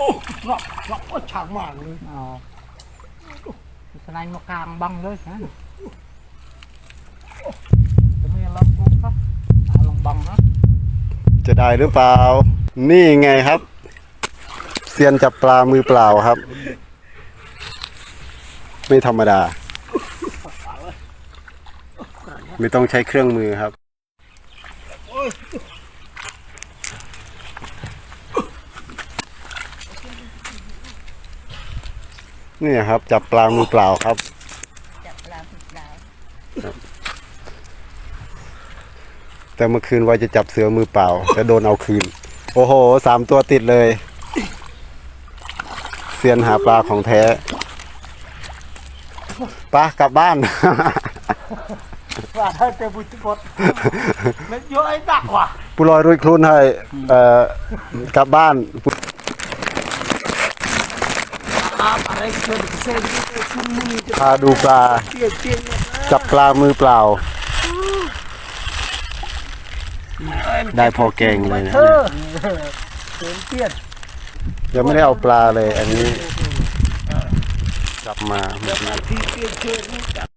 กรอบกรอบก็ฉากมากเลย อ๋อสไลด์มากลางบังเลยนะจะมีลองปุ๊บครับเอาลองบังครับจะได้หรือเปล่า นี่ไงครับ เซียนจับปลามือเปล่าครับ ไม่ธรรมดา ไม่ต้องใช้เครื่องมือครับ นี่ครับ จับปลามือเปล่าครับ จับปลาปิดดาวแต่เมื่อคืนว่าจะจับเสือมือเปล่าแต่โดนเอาคืน โอ้โหสามตัวติดเลยเซียนหาปลาของแท้ปลากลับบ้านว่าถ้าเต็มบุตรกดมันเยอะไอ้หนักว่ะปุลอยรุยครุนให้เอ่อกลับบ้าน อาอะไรเกิดเส้นที่ชุ่มมือจะ พาดูปลา จับปลามือเปล่า ได้พอแกงเลยนะยังไม่ได้เอาปลาเลยอันนี้จับมาแบบนั้น